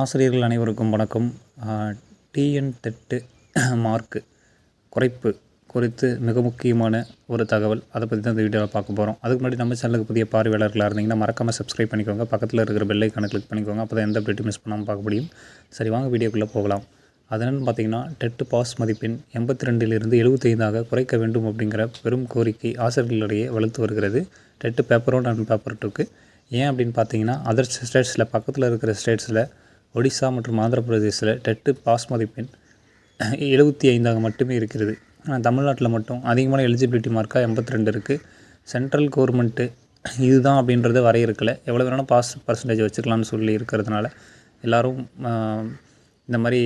ஆசிரியர்கள் அனைவருக்கும் வணக்கம். டிஎன் டெட்டு மார்க்கு குறைப்பு குறித்து மிக முக்கியமான ஒரு தகவல். அதை பற்றி தான் இந்த வீடியோவில் பார்க்க போகிறோம் அதுக்கு முன்னாடி நம்ம சேனலுக்கு புதிய பார்வையாளர்களாக இருந்தீங்கன்னா மறக்காமல் சப்ஸ்கிரைப் பண்ணிக்கோங்க. பக்கத்தில் இருக்கிற பெல் ஐக்கானை கிளிக் பண்ணிக்கோங்க. அப்போ தான் எந்த அப்டேட்டும் மிஸ் பண்ணாமல் பார்க்க முடியும். சரி வாங்க வீடியோக்குள்ளே போகலாம். அது என்னென்னு பார்த்தீங்கன்னா டெட்டு பாஸ் மதிப்பெண் எண்பத்தி ரெண்டிலிருந்து எழுபத்தைந்தாக குறைக்க வேண்டும் அப்படிங்கிற பெரும் கோரிக்கை ஆசிரியர்களிடையே வளர்த்து வருகிறது. TET paper one and paper டூக்கு ஏன் அப்படின்னு பார்த்தீங்கன்னா அதர் ஸ்டேட்ஸில் பக்கத்தில் இருக்கிற ஸ்டேட்ஸில் ஒடிசா மற்றும் ஆந்திர டெட்டு பாஸ் மதிப்பெண் எழுபத்தி ஐந்தாக மட்டுமே இருக்கிறது. ஆனால் தமிழ்நாட்டில் மட்டும் அதிகமான எலிஜிபிலிட்டி மார்க்காக எண்பத்தி ரெண்டு இருக்குது சென்ட்ரல் கவர்மெண்ட்டு இதுதான் அப்படின்றத வரையறுக்கலை. எவ்வளோ வேணாலும் பாஸ் பர்சன்டேஜ் வச்சுக்கலாம்னு சொல்லி இருக்கிறதுனால எல்லோரும் இந்த மாதிரி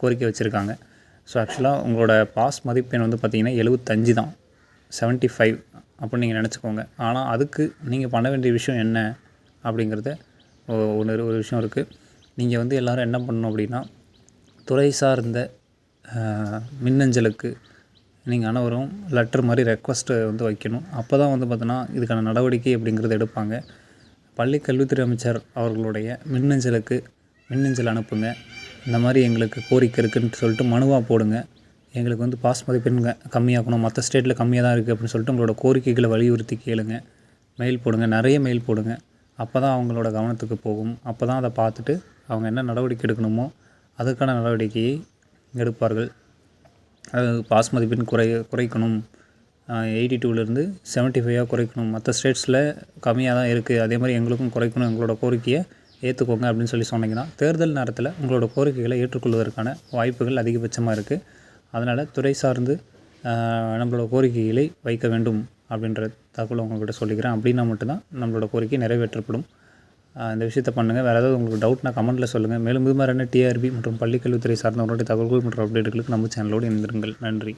கோரிக்கை வச்சுருக்காங்க. ஸோ ஆக்சுவலாக உங்களோட பாஸ் மதிப்பெண் வந்து பார்த்திங்கன்னா எழுபத்தஞ்சு தான். செவன்ட்டி ஃபைவ் அப்படின்னு நீங்கள் நினச்சிக்கோங்க. ஆனால் அதுக்கு நீங்கள் பண்ண வேண்டிய விஷயம் என்ன அப்படிங்கிறத ஒன்று ஒரு விஷயம் இருக்குது நீங்கள் வந்து எல்லோரும் என்ன பண்ணணும் அப்படின்னா துறை சார்ந்த மின்னஞ்சலுக்கு நீங்கள் அனைவரும் லெட்டர் மாதிரி ரெக்வஸ்ட்டு வந்து வைக்கணும். அப்போ தான் வந்து பார்த்தோன்னா இதுக்கான நடவடிக்கை அப்படிங்கிறது எடுப்பாங்க. பள்ளி கல்வித்துறை அமைச்சர் அவர்களுடைய மின்னஞ்சலுக்கு மின்னஞ்சல் அனுப்புங்க. இந்த மாதிரி எங்களுக்கு கோரிக்கை இருக்குதுன்னு சொல்லிட்டு மனுவாக போடுங்க. எங்களுக்கு வந்து பாஸ் மதிப்பெண் கம்மியாகணும். மற்ற ஸ்டேட்டில் கம்மியாக தான் இருக்குது அப்படின்னு சொல்லிட்டு உங்களோட கோரிக்கைகளை வலியுறுத்தி கேளுங்க. மெயில் போடுங்க. நிறைய மெயில் போடுங்க. அப்போ தான் அவங்களோட கவனத்துக்கு போகும். அப்போ தான் அதை பார்த்துட்டு அவங்க என்ன நடவடிக்கை எடுக்கணுமோ அதுக்கான நடவடிக்கையை எடுப்பார்கள். அது பாஸ் மதிப்பெண் குறை குறைக்கணும். எயிட்டி டூலேருந்து செவன்ட்டி ஃபைவாக குறைக்கணும். மற்ற ஸ்டேட்ஸில் கம்மியாக தான் இருக்குது அதே மாதிரி எங்களுக்கும் குறைக்கணும். எங்களோட கோரிக்கையை ஏற்றுக்கோங்க அப்படின்னு சொல்லி சொன்னீங்கன்னா தேர்தல் நேரத்தில் உங்களோட கோரிக்கைகளை ஏற்றுக்கொள்வதற்கான வாய்ப்புகள் அதிகபட்சமாக இருக்குது அதனால் துறை சார்ந்து நம்மளோட கோரிக்கைகளை வைக்க வேண்டும் அப்படின்ற தகவலை உங்கள்கிட்ட சொல்லிக்கிறேன். அப்படின்னா மட்டும்தான் நம்மளோட கோரிக்கை நிறைவேற்றப்படும். இந்த விஷயத்தை பண்ணுங்கள் வேறு ஏதாவது உங்களுக்கு டவுட்னா கமெண்ட்டில் சொல்லுங்கள் மேலும் இது மாதிரியான டிஆர்பி மற்றும் பள்ளிக்கல்வித்துறை சார்ந்த உடனடி தகவல்கள் மற்றும் அப்டேட்டுகளுக்கு நம்ம சேனலோடு இணைந்திருங்கள். நன்றி.